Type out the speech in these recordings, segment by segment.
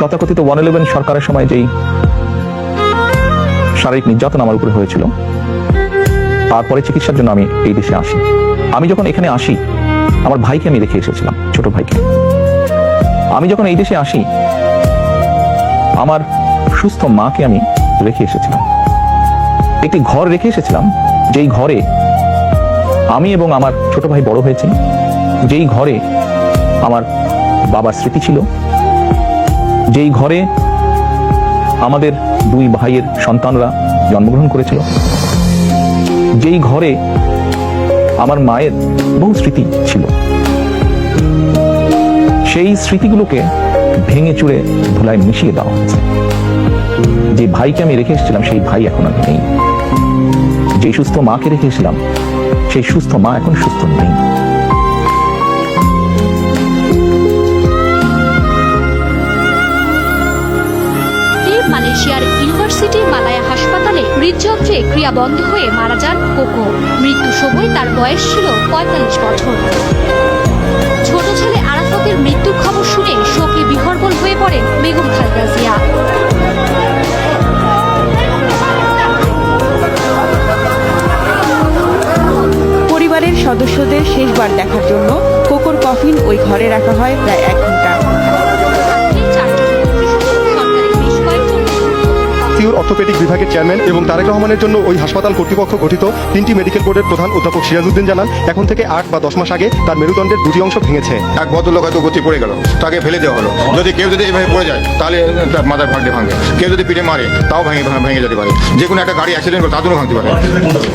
তথাকথিত one eleven সরকারের সময় যেই শারীরিক নির্যাতন আমার উপরে হয়েছিল, তারপরে চিকিৎসার জন্য আমি এই দেশে আসি। আমি যখন এখানে আসি, আমার ভাইকে আমি রেখে এসেছিলাম, ছোট ভাইকে। আমি যখন এই দেশে আসি, আমার সুস্থ মাকে আমি রেখে এসেছিলাম। একটি ঘর রেখে এসেছিলাম, যেই ঘরে আমি এবং আমার ছোট ভাই বড় হয়েছি। যেই ঘরে আমার বাবার স্মৃতি ছিল যেই ঘরে আমাদের দুই ভাইয়ের সন্তানরা জন্মগ্রহণ করেছিল, যেই ঘরে আমার মায়ের বহু স্মৃতি ছিল, সেই স্মৃতিগুলোকে ভেঙে চুড়ে ধুলায় মিশিয়ে দেওয়া হয়েছে। যে ভাইকে আমি রেখে এসেছিলাম, সেই ভাই এখন আর নেই। যে সুস্থ মাকে রেখে এসেছিলাম, সেই সুস্থ মা এখন সুস্থ নেই। হৃদযন্ত্রে ক্রিয়া বন্ধ হয়ে মারা যান কোকো। মৃত্যুর সময় তার বয়স ছিল পঁয়তাল্লিশ বছর। ছোট ছেলে আরাফাতের মৃত্যুর খবর শুনে শোকে বিহর্বল হয়ে পড়েন বেগম খালেদা জিয়া। পরিবারের সদস্যদের শেষবার দেখার জন্য কোকোর কফিন ওই ঘরে রাখা হয় প্রায় এক ঘণ্টা। অর্থোপেডিক বিভাগের চেয়ারম্যান এবং তারেক রহমানের জন্য ওই হাসপাতাল কর্তৃপক্ষ গঠিত তিনটি মেডিকেল বোর্ডের প্রধান অধ্যাপক সিরাজউদ্দিন জানান এখন থেকে আট বা দশ মাস আগে তার মেরুদণ্ডের দুটি অংশ ভেঙেছে। এক ভদ্রলোক হয়তো গতি পড়ে গেল তাকে ফেলে দেওয়া হলো। যদি কেউ যদি এভাবে পড়ে যায় তাহলে তার মাথার ভাঙতে ভাঙবে কেউ যদি পিঠে মারে তাও ভেঙে ভেঙে যেতে পারে। যে কোনো একটা গাড়ি অ্যাক্সিডেন্ট করে তার জন্য ভাঙতে পারে।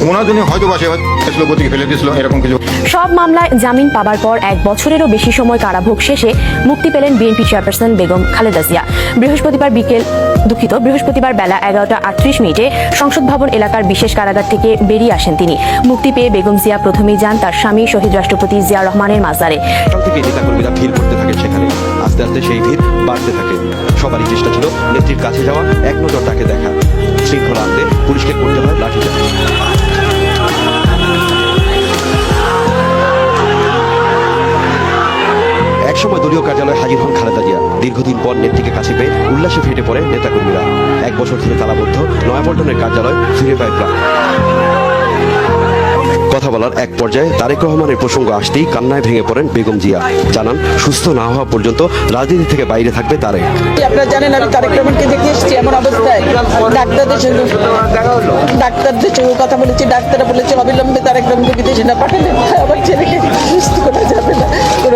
ওনার জন্য হয়তো বা সে হয়তো গতিকে ফেলে দিয়েছিল এরকম কিছু। সব মামলায় জামিন পাবার পর এক বছরেরও বেশি সময় কারাভোগ শেষে মুক্তি পেলেন বিএনপি চেয়ারপারসন বেগম খালেদা জিয়া। বৃহস্পতিবার বিকেল দুঃখিত, বৃহস্পতিবার বেলা এগারোটা আটত্রিশ মিনিটে সংসদ ভবন এলাকার বিশেষ কারাগার থেকে বেরিয়ে আসেন তিনি। মুক্তি পেয়ে বেগম জিয়া প্রথমেই যান তার স্বামী শহীদ রাষ্ট্রপতি জিয়া রহমানের মাজারে। আস্তে আস্তে সেই ভিড় বাড়তে থাকে। সবারই চেষ্টা ছিল নেত্রীর কাছে যাওয়া, এক নজর তাকে দেখা। শৃঙ্খলা আনতে পুলিশকে করতে হয় পর নেত্রীকে কাছে পেয়ে উল্লাসে ফেটে পড়ে নেতাকর্মীরা। এক বছর ধরে তালাবদ্ধ নয়াপল্টনের কার্যালয় ফিরে পায় প্রাণ। কথা বলার এক পর্যায়ে তারেক রহমানের প্রসঙ্গ আসতেই কান্নায় ভেঙে পড়েন বেগম জিয়া। জানান, সুস্থ না হওয়া পর্যন্ত রাজনীতি থেকে বাইরে থাকবে তারেক। আপনারা জানেন, আমি তারেক রহমানকে দেখে এসেছি, এমন অবস্থায়। ডাক্তারদের সঙ্গে ডাক্তারদের সঙ্গে কথা বলেছি, ডাক্তাররা বলেছে, অবিলম্বে তারেক রহমানকে বিদেশে না পাঠালে আমার ছেলেকে সুস্থ করা যাবে না।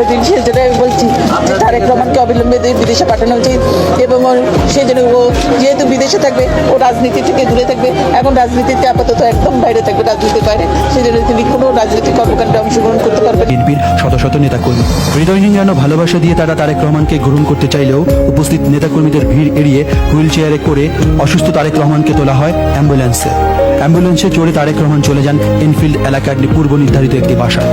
কোনোদিন সেই জন্য আমি বলছি যে তারেক রহমানকে অবিলম্বে বিদেশে পাঠানো উচিত এবং ওর সেই জন্য ও যেহেতু বিদেশে থাকবে, ও রাজনীতি থেকে দূরে থাকবে, এখন রাজনীতিতে আপাতত একদম বাইরে থাকবে, রাজনীতির বাইরে। সেই জন্য তিনি কোনো রাজনৈতিক কর্মকাণ্ডে অংশগ্রহণ করতে পারবেন। বিএনপির শত শত নেতাকর্মী। হৃদয়হীন যেন ভালোবাসা দিয়ে তারা তারেক রহমানকে গ্রহণ করতে চাইলেও উপস্থিত নেতাকর্মীদের ভিড় এড়িয়ে হুইল চেয়ারে করে অসুস্থ তারেক রহমানকে তোলা হয় অ্যাম্বুলেন্সে। অ্যাম্বুলেন্সে চড়ে তারেক রহমান চলে যান এনফিল্ড এলাকার পূর্ব নির্ধারিত একটি বাসায়।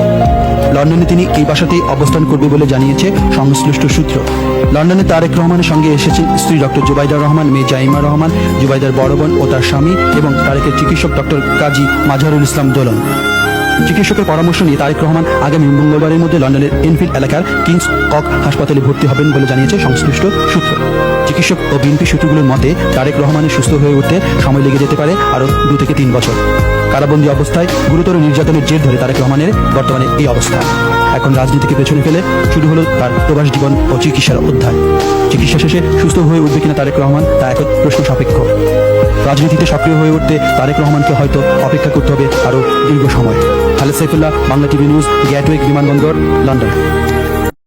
লন্ডনে তিনি এই বাসাতেই অবস্থান করবে বলে জানিয়েছে সংশ্লিষ্ট সূত্র। লন্ডনে তারেক রহমানের সঙ্গে এসেছেন স্ত্রী ডক্টর জুবাইদা রহমান, মেয়ে জাইমা রহমান, জুবাইদার বড় বোন ও তার স্বামী এবং তারেকের চিকিৎসক ডক্টর কাজী মাজহারুল ইসলাম দোলন। চিকিৎসকের পরামর্শ নিয়ে তারেক রহমান আগামী মঙ্গলবারের মধ্যে লন্ডনের এনফিল্ড এলাকার কিংস কক হাসপাতালে ভর্তি হবেন বলে জানিয়েছে সংশ্লিষ্ট সূত্র। চিকিৎসক ও বিএনপি সূত্রগুলোর মতে, তারেক রহমানের সুস্থ হয়ে উঠতে সময় লেগে যেতে পারে আরও দু থেকে তিন বছর। কারাবন্দী অবস্থায় গুরুতর নির্যাতনের জের ধরে তারেক রহমানের বর্তমানে এই অবস্থা। এখন রাজনীতিকে পেছনে ফেলে শুরু হলো তার প্রবাস জীবন ও চিকিৎসার অধ্যায়। চিকিৎসা শেষে সুস্থ হয়ে উঠবে কিনা তারেক রহমান, তা এখন প্রশ্ন সাপেক্ষ রাজনীতিতে সক্রিয় হয়ে উঠতে তারেক রহমানকে হয়তো অপেক্ষা করতে হবে আরও দীর্ঘ সময়। Khaled Saifullah, Bangla TV news Gatwick বিমানবন্দর, লন্ডন।